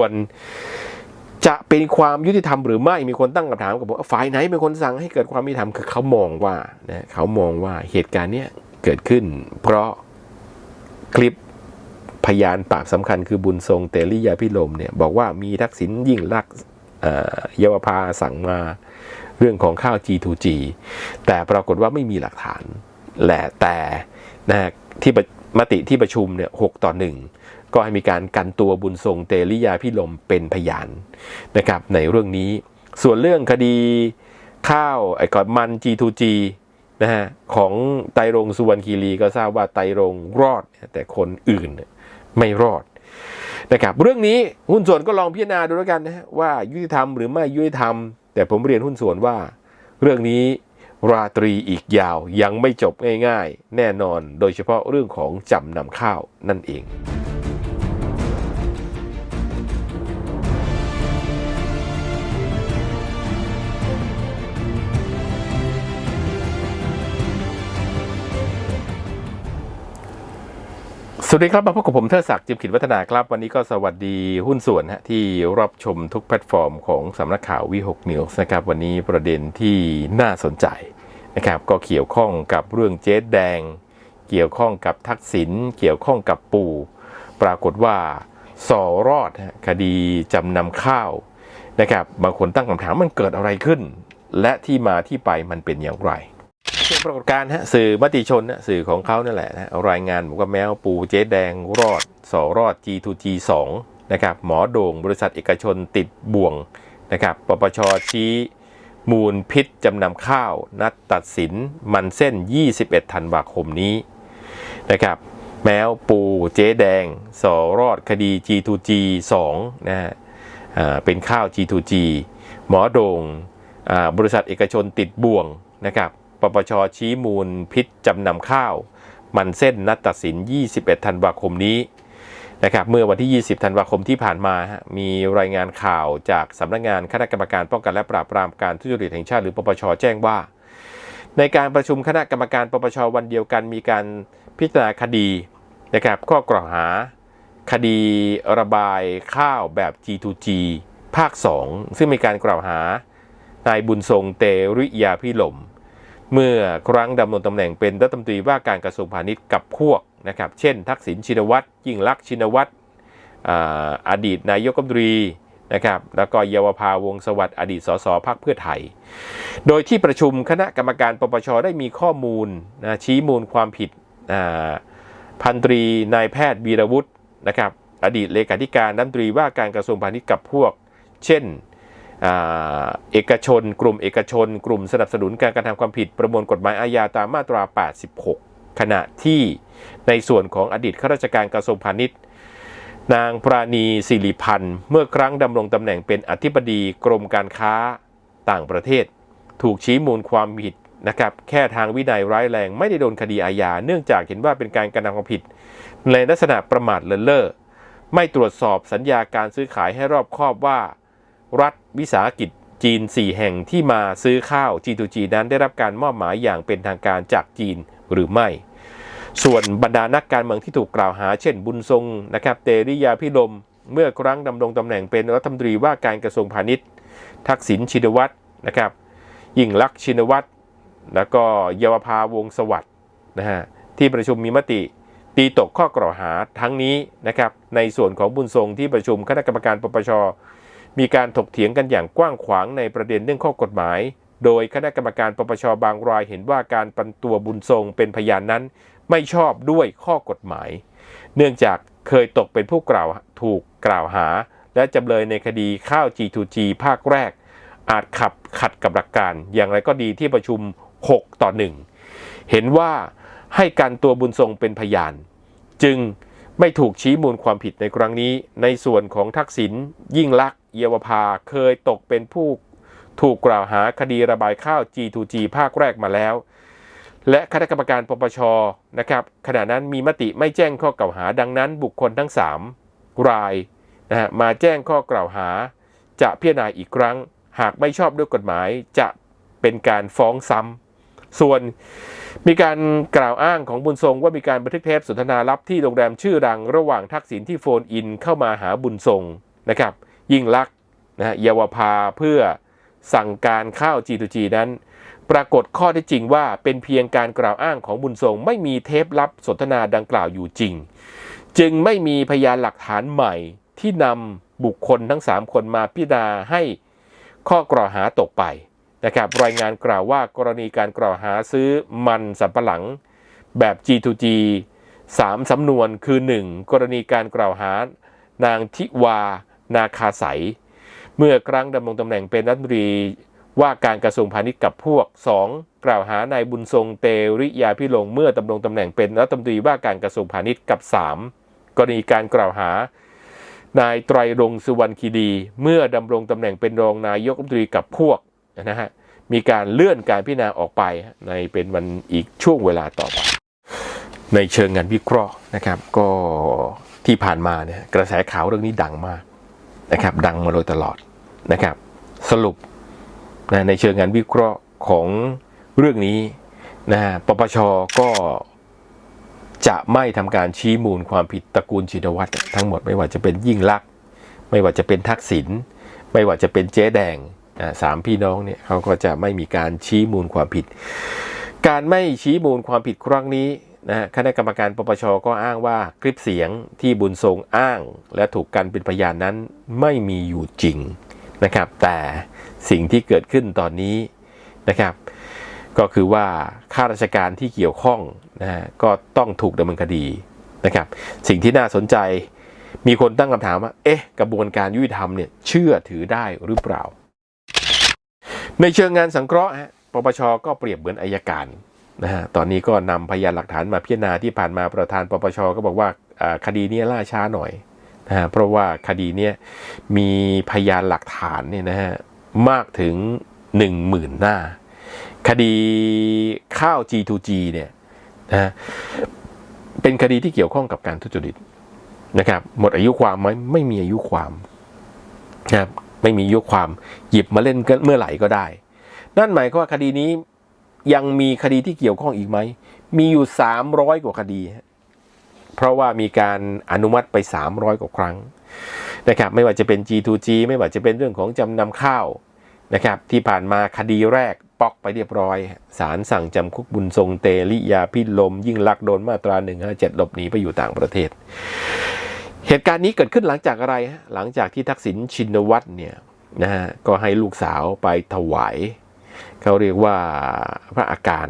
วนจะเป็นความยุติธรรมหรือไม่มีคนตั้งคำถามกับผมว่าฝ่ายไหนเป็นคนสั่งให้เกิดความยุติธรรมคือเขามองว่านะเขามองว่าเหตุการณ์เนี้ยเกิดขึ้น เพราะคลิปพยานปากสำคัญคือบุญทรงเตลิยาพิลมเนี่ยบอกว่ามีทักษิณยิ่งลักษณ์เยาวภาสั่งมาเรื่องของข้าว G2G แต่ปรากฏว่าไม่มีหลักฐาน และแต่นะที่มติที่ประชุมเนี่ยหต่อหนึ่ง ก็ให้มีการกันตัวบุญทรงเตลิยาพิลมเป็นพยานนะครับในเรื่องนี้ ส่วนเรื่องคดีข้าวไอ้ก่อนมัน G2G นะฮะของไตรงสุวรรณคีรีก็ทราบว่าไตรงรอด แต่คนอื่นไม่รอดนะครับเรื่องนี้หุ้นส่วนก็ลองพิจารณาดูแล้วกันนะฮะว่ายุติธรรมหรือไม่ยุติธรรม แต่ผมเรียนหุ้นส่วนว่า เรื่องนี้ราตรีอีกยาวยังไม่จบง่าย ๆ แน่นอน โดยเฉพาะเรื่องของจำนำข้าวนั่นเอง สวัสดีครับ มาพบกับผมเทอศักดิ์จิมขิดวัฒนาครับ วันนี้ก็สวัสดีหุ้นส่วนฮะที่รับชมทุกแพลตฟอร์มของสำนักข่าววีหกนิวส์นะครับ วันนี้ประเด็นที่น่าสนใจนะครับ ก็เกี่ยวข้องกับเรื่องเจ๊แดง เกี่ยวข้องกับทักษิณเกี่ยวข้องกับปู่ ปรากฏว่าสอรอดคดีจำนำข้าวนะครับบางคนตั้งคำถามมันเกิดอะไรขึ้น และที่มาที่ไปมันเป็นอย่างไร เป็นปรากฏการณ์ฮะสื่อมติชนนะสื่อของเขานั่นแหละนะรายงานบอกว่าแมวปูเจ๊แดงรอดสอรอด G2G 2นะครับหมอโด่งบริษัทเอกชนติดบ่วงนะครับปปชชี้มูลพิษจำนำข้าว นัดตัดสินมันเส้น 21 ธันวาคมนี้นะครับแมวปูเจ๊แดง สอรอดคดี G2G 2นะฮะเป็นข้าว G2G หมอโด่งอ่าบริษัทเอกชนติดบ่วงนะครับ ปปชชี้มูลพิษจำนำข้าว มันเส้นนัดตัดสิน 21 ธันวาคมนี้นะครับเมื่อวันที่ 20 ธันวาคมที่ผ่านมา มีรายงานข่าวจากสำนักงานคณะกรรมการป้องกันและปราบปรามการทุจริตแห่งชาติหรือปปชแจ้งว่า ในการประชุมคณะกรรมการปปชวันเดียวกัน มีการพิจารณาคดีนะครับข้อกล่าวหา คดีระบายข้าวแบบ G2G ภาค 2 ซึ่งมีการกล่าวหานายบุญทรงเตริยาพิลม เมื่อครั้งดำรงตำแหน่งเป็นรัฐมนตรีว่าการกระทรวงพาณิชย์กับพวกนะครับเช่น ทักษิณชินวัตรยิ่งลักษณ์ชินวัตรออดีตนายกรัฐมนตรีนะครับแล้วก็เยาวภาวงศ์สวัสดิ์อดีตสสพักเพื่อไทย โดยที่ประชุมคณะกรรมการปปชได้มีข้อมูลนะชี้มูลความผิดพันตรีนายแพทย์วีรวุฒินะครับอดีตเลขาธิการรัฐมนตรีว่าการกระทรวงพาณิชย์กับพวก เช่น เอกชน กลุ่มเอกชน กลุ่มสนับสนุนการกระทำความผิดประมวลกฎหมายอาญาตามมาตรา 86 ขณะที่ในส่วนของอดีตข้าราชการกระทรวงพาณิชย์ นางปราณีสิริพันธ์ เมื่อครั้งดำรงตำแหน่งเป็นอธิบดีกรมการค้าต่างประเทศ ถูกชี้มูลความผิดนะครับแค่ทางวินัยร้ายแรงไม่ได้โดนคดีอาญาเนื่องจากเห็นว่าเป็นการกระทำความผิด ในลักษณะประมาทเลินเล่อไม่ตรวจสอบสัญญาการซื้อขายให้รอบคอบว่า รัฐวิสาหกิจจีน 4 แห่งที่มาซื้อข้าว G2G นั้นได้รับการมอบหมายอย่างเป็นทางการจากจีนหรือไม่ ส่วนบรรดานักการเมืองที่ถูกกล่าวหา เช่นบุญทรงนะครับเตริยาพิลม เมื่อครั้งดำรงตำแหน่งเป็นรัฐมนตรีว่าการกระทรวงพาณิชย์ ทักษิณชินวัตรนะครับยิ่งลักษณ์ชินวัตรแล้วก็เยาวภาวงสวัสด์นะฮะที่ประชุมมีมติตีตกข้อกล่าวหาทั้งนี้นะครับในส่วนของบุญทรงที่ประชุมคณะกรรมการปปช มีการถกเถียงกันอย่างกว้างขวางในประเด็นเรื่องข้อกฎหมาย โดยคณะกรรมการปปชบางรายเห็นว่าการปันตัวบุญทรงเป็นพยานนั้น ไม่ชอบด้วยข้อกฎหมาย เนื่องจากเคยตกเป็นผู้กล่าวถูกกล่าวหา และจำเลยในคดีข้าว G2G ภาคแรก อาจขับขัดกับหลักการ อย่างไรก็ดีที่ประชุม 6 ต่อ 1 เห็นว่าให้การตัวบุญทรงเป็นพยาน จึงไม่ถูกชี้มูลความผิดในครั้งนี้ ในส่วนของทักษิณยิ่งลักษณ์ เยาวภาเคยตกเป็นผู้ถูกกล่าวหาคดีระบายข้าว G2G ภาคแรกมาแล้ว และคณะกรรมการปปชนะครับขณะนั้นมีมติไม่แจ้งข้อกล่าวหาดังนั้น บุคคลทั้ง 3 รายนะฮะมาแจ้งข้อกล่าวหา จะพิจารณาอีกครั้ง หากไม่ชอบด้วยกฎหมายจะเป็นการฟ้องซ้ำส่วนมีการกล่าวอ้างของบุญทรงว่ามีการบันทึกเทปสนทนาลับที่โรงแรมชื่อดังระหว่างทักษิณที่โฟนอินเข้ามาหาบุญทรงนะครับ ยิ่งลักษณ์นะเยาวภาเพื่อสั่งการข้าว G2G นั้น ปรากฏข้อที่จริงว่าเป็นเพียงการกล่าวอ้างของบุญทรง ไม่มีเทปลับสนทนาดังกล่าวอยู่จริง จึงไม่มีพยานหลักฐานใหม่ที่นำบุคคลทั้ง 3 คนมาพิจารณาให้ข้อกล่าวหาตกไปนะครับรายงานกล่าวว่ากรณีการกล่าวหาซื้อมันสำปะหลังแบบ G2G 3สำนวนคือ 1 กรณีการกล่าวหานางทิวา นาคาใสยเมื่อครั้งดำรงตำแหน่งเป็นรัฐมนตรีว่าการกระทรวงพาณิชย์กับพวก 2 กล่าวหานายบุญทรงเตริยาพิลงเมื่อดำรงตำแหน่งเป็นรัฐมนตรีว่าการกระทรวงพาณิชย์กับ 3 กรณีการกล่าวหานายไตรรงสุวรรณคีดี เมื่อดำรงตำแหน่งเป็นรองนายกรัฐมนตรีกับพวกนะฮะมีการเลื่อนการพิจารณาออกไปในเป็นวันอีกช่วงเวลาต่อไปในเชิงงานวิเคราะห์นะครับ ก็ที่ผ่านมาเนี่ยกระแสข่าวเรื่องนี้ดังมาก นะครับดังมาโดยตลอดนะครับ สรุปนะในเชิงงานวิเคราะห์ของเรื่องนี้นะปปชก็จะไม่ทำการชี้มูลความผิดตระกูลชินวัตรทั้งหมดไม่ว่าจะเป็นยิ่งลักษณ์ไม่ว่าจะเป็นทักษิณไม่ว่าจะเป็นเจ๊แดงสามพี่น้องเนี่ยเขาก็จะไม่มีการชี้มูลความผิด การไม่ชี้มูลความผิดครั้งนี้ นะฮะคณะกรรมการปปชก็อ้างว่าคลิปเสียงที่บุญทรงอ้าง และถูกกันเป็นพยานนั้นไม่มีอยู่จริงนะครับ แต่สิ่งที่เกิดขึ้นตอนนี้นะครับ ก็คือว่าข้าราชการที่เกี่ยวข้องนะฮะก็ต้องถูกดำเนินคดีนะครับ สิ่งที่น่าสนใจมีคนตั้งคำถามว่า เอ๊ะ กระบวนการยุติธรรมเนี่ยเชื่อถือได้หรือเปล่า ในเชิงงานสังเคราะห์ฮะปปชก็เปรียบเหมือนอายการ นะฮะตอนนี้ก็นำพยานหลักฐานมาพิจารณาที่ผ่านมาประธานปปชก็บอกว่าคดีนี้ล่าช้าหน่อยนะฮะเพราะว่าคดีนี้มีพยานหลักฐานเนี่ยนะฮะมากถึง 1 0,000 หน้า คดีข้าว G2G เนี่ยนะฮะเป็นคดีที่เกี่ยวข้องกับการทุจริตนะครับ หมดอายุความไหมไม่มีอายุความนะครับไม่มีอายุความหยิบมาเล่นกันเมื่อไหร่ก็ได้ นั่นหมายความว่าคดีนี้ ยังมีคดีที่เกี่ยวข้องอีกไหม มีอยู่ 300 กว่าคดี เพราะว่ามีการอนุมัติไป 300 กว่าครั้งนะครับไม่ว่าจะเป็น G2G ไม่ว่าจะเป็นเรื่องของจำนำข้าวนะครับที่ผ่านมาคดีแรกปอกไปเรียบร้อยศาลสั่งจำคุกบุญทรงเตลิยาพิลม ยิ่งลักโดนมาตรา 157 หลบหนีไปอยู่ต่างประเทศ เหตุการณ์นี้เกิดขึ้นหลังจากอะไร หลังจากที่ทักษิณชินวัตรเนี่ยนะฮะก็ให้ลูกสาวไปถวาย เขาเรียกว่าพระอาการ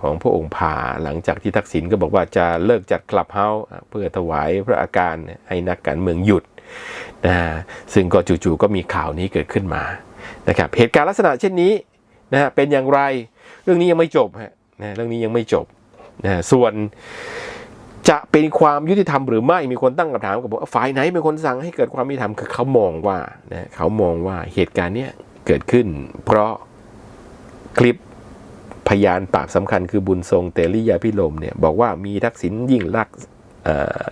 ของพระองค์พาหลังจากที่ทักษิณก็บอกว่าจะเลิกจัดคลับเฮาส์เพื่อถวายพระอาการให้นักการเมืองหยุดนะฮะซึ่งก็จู่ๆก็มีข่าวนี้เกิดขึ้นมานะครับเหตุการณ์ลักษณะเช่นนี้นะฮะเป็นอย่างไรเรื่องนี้ยังไม่จบฮะนะเรื่องนี้ยังไม่จบนะฮะส่วนจะเป็นความยุติธรรมหรือไม่มีคนตั้งคำถามกับบอกว่าฝ่ายไหนเป็นคนสั่งให้เกิดความยุติธรรมคือเขามองว่านะเขามองว่าเหตุการณ์เนี้ยเกิดขึ้น เพราะ คลิปพยานปากสำคัญคือบุญทรงเตลิยาพิลมเนี่ยบอกว่ามีทักษิณยิ่งลักษ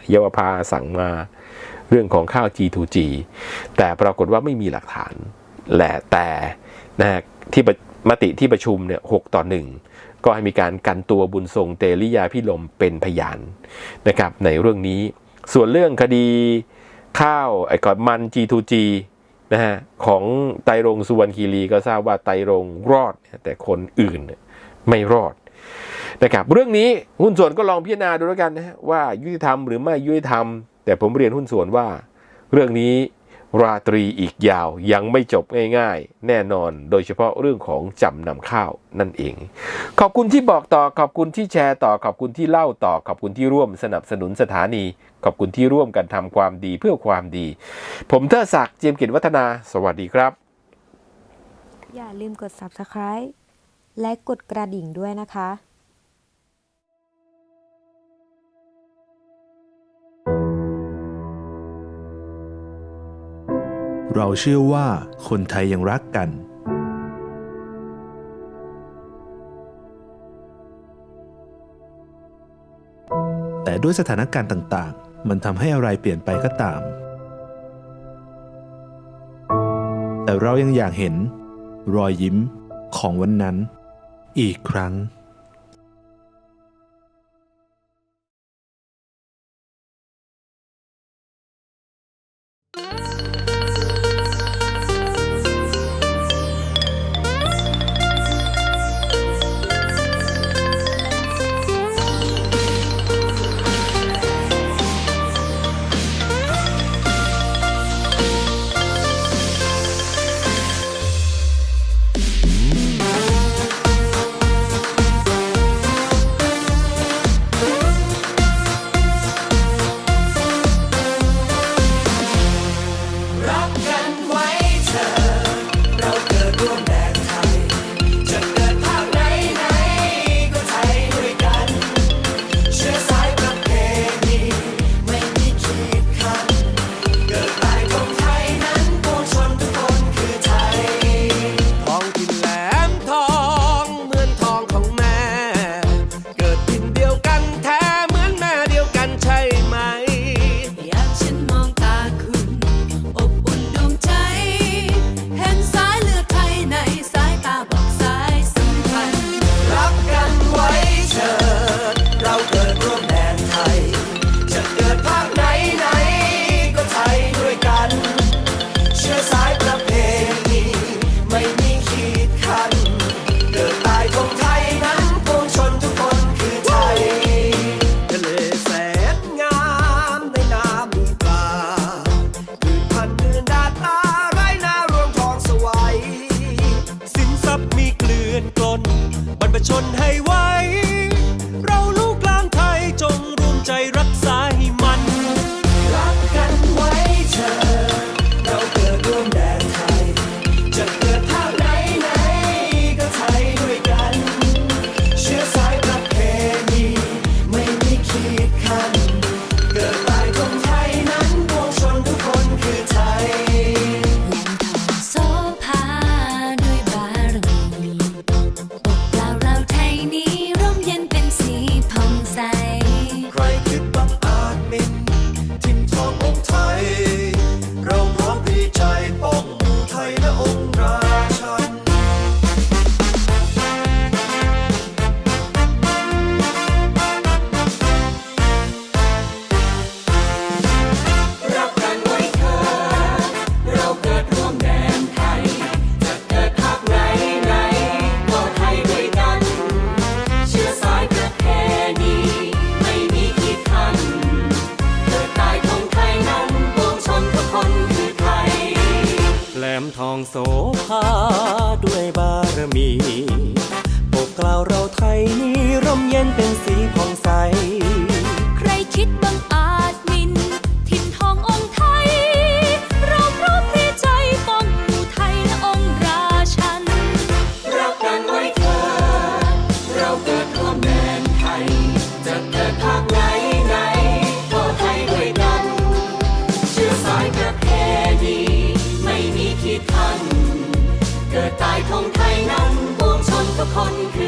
เยาวภาสั่งมาเรื่องของข้าว G2G แต่ปรากฏว่าไม่มีหลักฐานแหละแต่นะที่มติที่ประชุมเนี่ยหกต่อหนึ่งก็ให้มีการกันตัวบุญทรงเตลิยาพิลมเป็นพยานนะครับในเรื่องนี้ ส่วนเรื่องคดีข้าวไอ้ก่อนมัน G2G นะฮะของไตรงสุวรรณคีรีก็ทราบว่าไตรงรอด แต่คนอื่นไม่รอดนะครับเรื่องนี้หุ้นส่วนก็ลองพิจารณาดูแล้วกันนะฮะว่ายุติธรรมหรือไม่ยุติธรรม แต่ผมเรียนหุ้นส่วนว่า เรื่องนี้ราตรีอีกยาวยังไม่จบง่ายๆ แน่นอน โดยเฉพาะเรื่องของจำนำข้าวนั่นเอง ขอบคุณที่บอกต่อขอบคุณที่แชร์ต่อขอบคุณที่เล่าต่อขอบคุณที่ร่วมสนับสนุนสถานี ขอบคุณที่ร่วมกันทำความดีเพื่อความดี ผมเทอศักดิ์เจียมกิจวัฒนา สวัสดีครับ อย่าลืมกด subscribe และกดกระดิ่งด้วยนะคะเราเชื่อว่าคนไทยยังรักกัน แต่ด้วยสถานการณ์ต่างๆ มันทำให้อะไรเปลี่ยนไปก็ตาม แต่เรายังอยากเห็นรอยยิ้มของวันนั้นอีกครั้ง องโสภาด้วยบารมีปกกล่าวเราไทยนี้ร่มเย็นเป็นสีผ่องใส ใครคิดบังอาจมิน ถิ่นทององค์ไทย เราพร้อมพระใจป้องอูไทยและองค์ราชัน รักกันไว้เถิดเราเกิดร่วมแดนไทย จะเกิดภาค คนคือ